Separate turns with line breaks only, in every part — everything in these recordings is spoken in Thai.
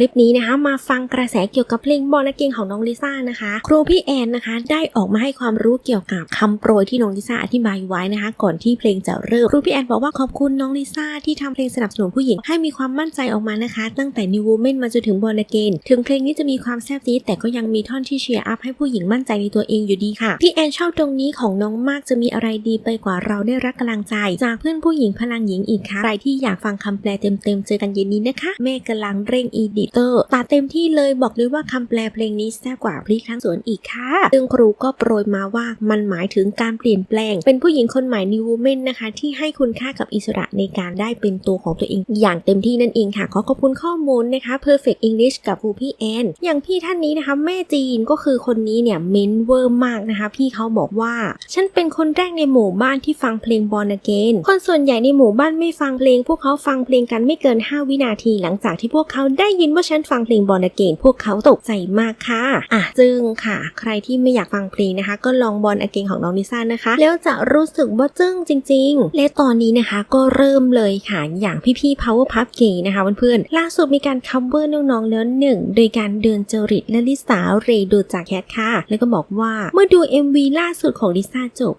ลิปนี้นะคะมาฟังกระแสเกี่ยวกับเพลงบอลและเกงของน้องลิซ่านะคะครูพี่แอนนะคะได้ออกมาให้ความรู้เกี่ยวกับคำโปรยที่น้องลิซ่าอธิบายไว้นะคะ ก่อนที่เพลงจะเริ่มครูพี่แอนบอกว่าขอบคุณน้องลิซ่าที่ทำเพลงสนับสนุนผู้หญิงให้มีความมั่นใจออกมานะคะ ตั้งแต่ New Woman มาจนถึงบอลเกนถึงเพลงนี้จะมีความแซ่บซีดแต่ก็ยังมีท่อนที่เชียร์อัพให้ผู้หญิงมั่นใจในตัวเองอยู่ดีค่ะพี่แอนชอบตรงนี้ของน้องมากจะมีอะไรดีไปกว่าเราได้รับกำลังใจ จากเพื่อนผู้หญิงพลังหญิงอีกค่ะใครที่อยากฟังคำแปลเต็มๆเจอกันเย็นนี้นะคะแม่กำลังเร่งอีดิเตอร์ตัดเต็มที่เลยบอกเลยว่าคำแปลเพลงนี้แซ่บกว่าพลีครั้งสวนอีกค่ะ ซึ่งครูก็โปรยมาว่ามันหมายถึงการเปลี่ยนแปลง เป็นผู้หญิงคนใหม่นิว w เมนนะคะ ที่ให้คุณค่ากับอิสระในการได้เป็นตัวของตัวเอง อย่างเต็มที่นั่นเองค่ะ ขอขอบคุณข้อมูลนะคะ Perfect English กับครูพี่แอนอย่างพี่ท่านนี้นะคะ แม่จีนก็คือคนนี้เนี่ยเมนเวอร์มากนะคะ พี่เขาบอกว่า ฉันเป็นคนแรกในหมู่บ้านที่ฟังเพลงบอลเกนคนส่วนใหญ่ในหมู่บ้านไม่ฟังเพลง พวกเขาฟังเพลงกันไม่เกิน 5 วินาทีหลังจากที่พวกเขาได้ยินว่าฉันฟังเพลงบอลเกนพวกเขาตกใจมากค่ะอะจึงค่ะ ใครที่ไม่อยากฟังเพลงนะคะ ก็ลองบอลเกนของน้องลิซ่านะคะ แล้วจะรู้สึกว่าจึ้งจริง ๆ และตอนนี้นะคะก็เริ่มเลยค่ะอย่างพี่ๆ Power Puff Gay นะคะเพื่อนๆล่าสุดมีการ cover น้องๆแล้วหนึ่งโดยการเดินเจริตและลิสาเรดูจากแคทค่ะ แล้วก็บอกว่าเมื่อดู MV ล่าสุดของลิซ่าจบ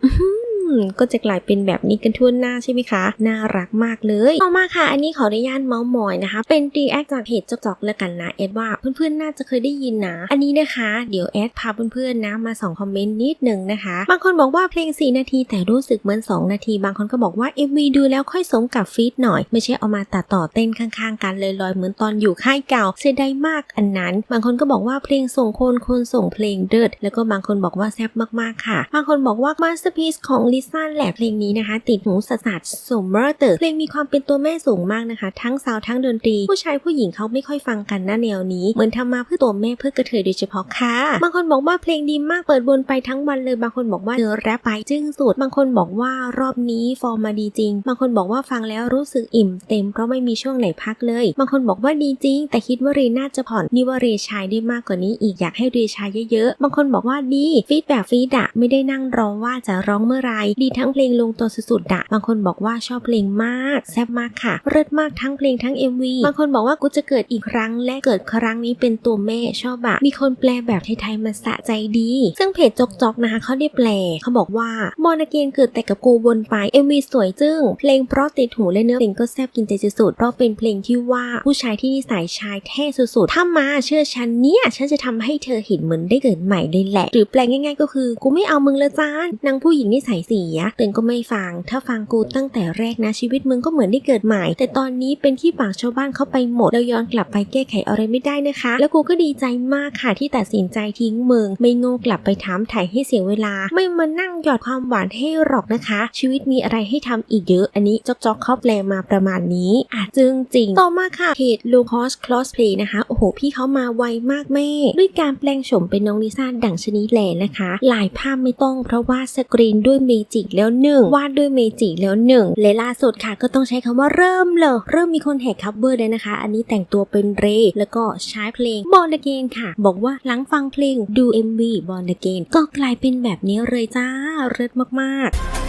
ก็จะกลายเป็นแบบนี้กันทั่วหน้าใช่ไหมคะ น่ารักมากเลยต่อมาค่ะ อันนี้ขออนุญาตเมาส์มอยนะคะ เป็นรีแอคจากเพจจอกๆแล้วกันนะ เอ็ดว่าเพื่อนๆน่าจะเคยได้ยินนะ อันนี้นะคะ เดี๋ยวแอดพาเพื่อนๆนะมาส่องคอมเมนต์นิดหนึ่งนะคะ บางคนบอกว่าเพลง 4 นาที แต่รู้สึกเหมือน 2 นาที บางคนก็บอกว่า MV ดูแล้วค่อยสมกับฟีดหน่อย ไม่ใช่เอามาตัดต่อเต้นข้างๆ กันเลยลอยเหมือนตอนอยู่ค่ายเก่าเสียดายมากอันนั้น บางคนก็บอกว่าเพลงส่งคนคนส่งเพลงเดิดแล้วก็บางคนบอกว่าแซ่บมากๆค่ะ บางคนบอกว่ามาสเตอร์พีซของลิซ่าแหละเพลงนี้นะคะ ติดหูสัสๆสมเมอร์เตอร์เพลงมีความเป็นตัวแม่สูงมากนะคะ ทั้งซาวทั้งดนตรี ผู้ชายผู้หญิงเขาไม่ค่อยฟังกันนะแนวนี้ เหมือนทำมาเพื่อตัวแม่เพื่อกระเทยโดยเฉพาะค่ะ บางคนบอกว่าเพลงดีมากเปิดวนไปทั้งวันเลยบางคนบอกว่าเนื้อแรปไปจึ้งสุดบางคนบอกว่ารอบนี้ฟอร์มมาดีจริง บางคนบอกว่าฟังแล้วรู้สึกอิ่มเต็มเพราะไม่มีช่วงไหนพักเลย บางคนบอกว่าดีจริง แต่คิดว่าเรน่าจะผ่อนนี่ว่าเรชายได้มากกว่านี้อีกอยากให้เรชายเยอะๆบางคนบอกว่าดีฟีดแบบฟีดอะไม่ได้นั่งรอว่าจะร้องเมื่อไรดีทั้งเพลงลงตัวสุดๆอะบางคนบอกว่าชอบเพลงมาก แซ่บมากค่ะเลิศมากทั้งเพลงทั้ง MV บางคนบอกว่ากูจะเกิดอีกครั้งและเกิดครั้งนี้เป็นตัวแม่ชอบอะมีคนแปลแบบไทยๆมันสะใจดี ซึ่งเพจจกจอกนะคะเขาได้แปลเขาบอกว่าบอลเกนเกิดแต่กับกูวนไป MV สวยจึ้ง เพลงเพราะติดหูและเนื้อเพลงก็แซ่บกินใจสุดๆเพราะเป็นเพลงที่ว่าผู้ชายที่นิสัยชายแท้สุดๆถ้ามาเชื่อฉันเนี่ยฉันจะทำให้เธอเห็นเหมือนได้เกิดใหม่เลยแหละ หรือแปลง่าย ๆ ก็คือ กูไม่เอามึงละจ้านนางผู้หญิงนิสัยเสียเตือนก็ไม่ฟัง ถ้าฟังกูตั้งแต่แรกนะชีวิตมึงก็เหมือนได้เกิดใหม่ แต่ตอนนี้เป็นที่ปากชาวบ้านเขาไปหมด แล้วย้อนกลับไปแก้ไขอะไรไม่ได้นะคะ แล้วกูก็ดีใจมากค่ะที่ตัดสินใจทิ้งมึง ไม่โง่กลับไปถามถ่ายให้เสียเวลา ไม่มานั่งหยอดความหวานให้หรอกนะคะ ชีวิตมีอะไรให้ทำอีกเยอะ อันนี้จอกจอกเขาแปลมาประมาณนี้อะจึงจริง ต่อมาค่ะเพจ l o c o s Crossplay นะคะ โอ้โห พี่เขามาไวมากแม่ ด้วยการแปลงโฉมเป็นน้องลิซ่าดั่งชนิดแหลนะคะหลายภาพไม่ต้องเพราะว่าสกรีนด้วยเมจิกแล้วหนึ่งวาดด้วยเมจิกแล้วหนึ่งและล่าสุดค่ะก็ต้องใช้คำว่าเริ่มเลย เริ่มมีคนแหกคัฟเวอร์เลยนะคะ อันนี้แต่งตัวเป็นเรย์แล้วก็ใช้เพลงบอลเกนค่ะ บอกว่าหลังฟังเพลงดู MV บอลเกนก็กลายเป็นแบบนี้เลยจ้าเลิศมากๆ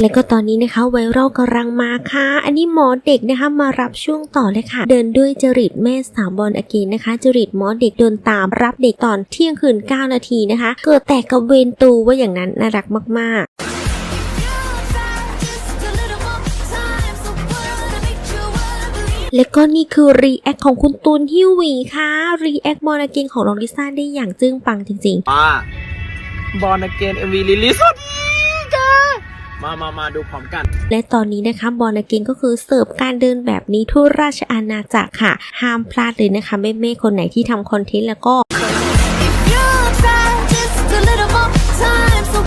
และก็ตอนนี้นะคะไวรัลกำลังมาค่ะ อันนี้หมอเด็กนะคะมารับช่วงต่อเลยค่ะ เดินด้วยจริตแม่สาวบอลอเกนนะคะ จริตหมอเด็กเดินตามรับเด็กตอนเที่ยงคืน 9 นาทีนะคะ เกิดแตกกับเวนตูว่าอย่างนั้นน่ารักมากๆและก็นี่คือรีแอคของคุณตูนฮิววีค่ะรีแอคบอลอเกนของน้องลิซ่าได้อย่างจึ้งปังจริงๆ
มาบอลเกนเอ็มวีลิลิสวัสดี มามามาดูพร้อมกัน
และตอนนี้นะคะบอลเกนก็คือเสิร์ฟการเดินแบบนี้ทั่วราชอาณาจักรค่ะ ห้ามพลาดเลยนะคะแม่ๆคนไหนที่ทำคอนเทนต์แล้วก็
If you're fine, just a little more time. So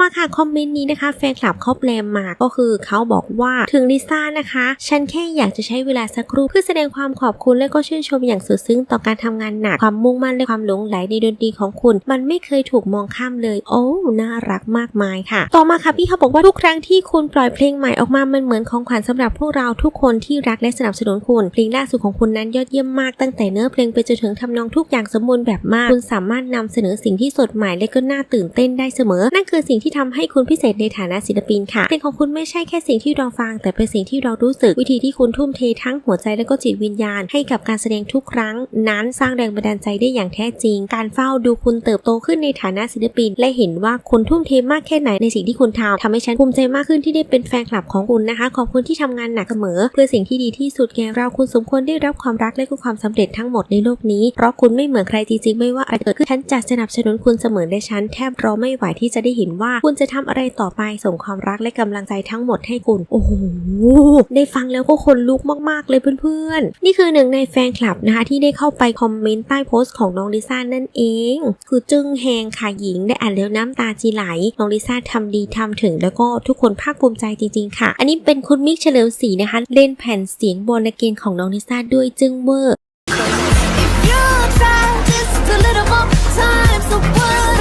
มาค่ะคอมเมนต์นี้นะคะแฟนคลับเขาแปลมาก็คือเขาบอกว่าถึงลิซ่านะคะ ฉันแค่อยากจะใช้เวลาสักครู่เพื่อแสดงความขอบคุณและก็ชื่นชมอย่างสุดซึ้งต่อการทำงานหนักความมุ่งมั่นและความหลงไหลในดนตรีของคุณ มันไม่เคยถูกมองข้ามเลย โอ้น่ารักมากมายค่ะ ต่อมาค่ะพี่เขาบอกว่าทุกครั้งที่คุณปล่อยเพลงใหม่ออกมามันเหมือนของขวัญสำหรับพวกเราทุกคนที่รักและสนับสนุนคุณเพลงล่าสุดของคุณนั้นยอดเยี่ยมมากตั้งแต่เนื้อเพลงไปจนถึงทำนองทุกอย่างสมบูรณ์แบบมาก คุณสามารถนำเสนอสิ่งที่สดใหม่และก็น่าตื่นเต้นได้เสมอ นั่นคือสิ่งที่ทำให้คุณพิเศษในฐานะศิลปินค่ะเพลงของคุณไม่ใช่แค่สิ่งที่เราฟัง แต่เป็นสิ่งที่เรารู้สึก วิธีที่คุณทุ่มเททั้งหัวใจและก็จิตวิญญาณ ให้กับการแสดงทุกครั้ง นั้นสร้างแรงบันดาลใจได้อย่างแท้จริง การเฝ้าดูคุณเติบโตขึ้นในฐานะศิลปิน และเห็นว่าคุณทุ่มเทมากแค่ไหนในสิ่งที่คุณทำทำให้ฉันภูมิใจมากขึ้นที่ได้เป็นแฟนคลับของคุณนะคะ ขอบคุณที่ทำงานหนักเสมอ เพื่อสิ่งที่ดีที่สุดแก่เราคุณสมควรได้รับความรักและก็ความสำเร็จทั้งหมดในโลกนี้เพราะคุณไม่เหมือนใครจริงๆไม่ว่าอะไรเกิดขึ้นฉันจะสนับสนุนคุณเสมอและฉันแทบรอไม่ไหวที่จะได้เห็นว่าคุณจะทำอะไรต่อไปส่งความรักและกำลังใจทั้งหมดให้คุณ โอ้โห ได้ฟังแล้วก็คนลุกมากๆเลยเพื่อนๆ นี่คือหนึ่งในแฟนคลับนะคะที่ได้เข้าไปคอมเมนต์ใต้โพสต์ของน้องลิซ่านั่นเอง คือจึ้งแหงค่ะหญิงได้อ่านแล้วน้ำตาจีไหล น้องลิซ่าทำดีทำถึงแล้วก็ทุกคนภาคภูมิใจจริงๆค่ะ อันนี้เป็นคุณมิกเฉลิมศรีนะคะ เล่นแผ่นเสียงบอลเกนของน้องลิซ่าด้วยจึ้งเวอร์
If you try just a little more time, so what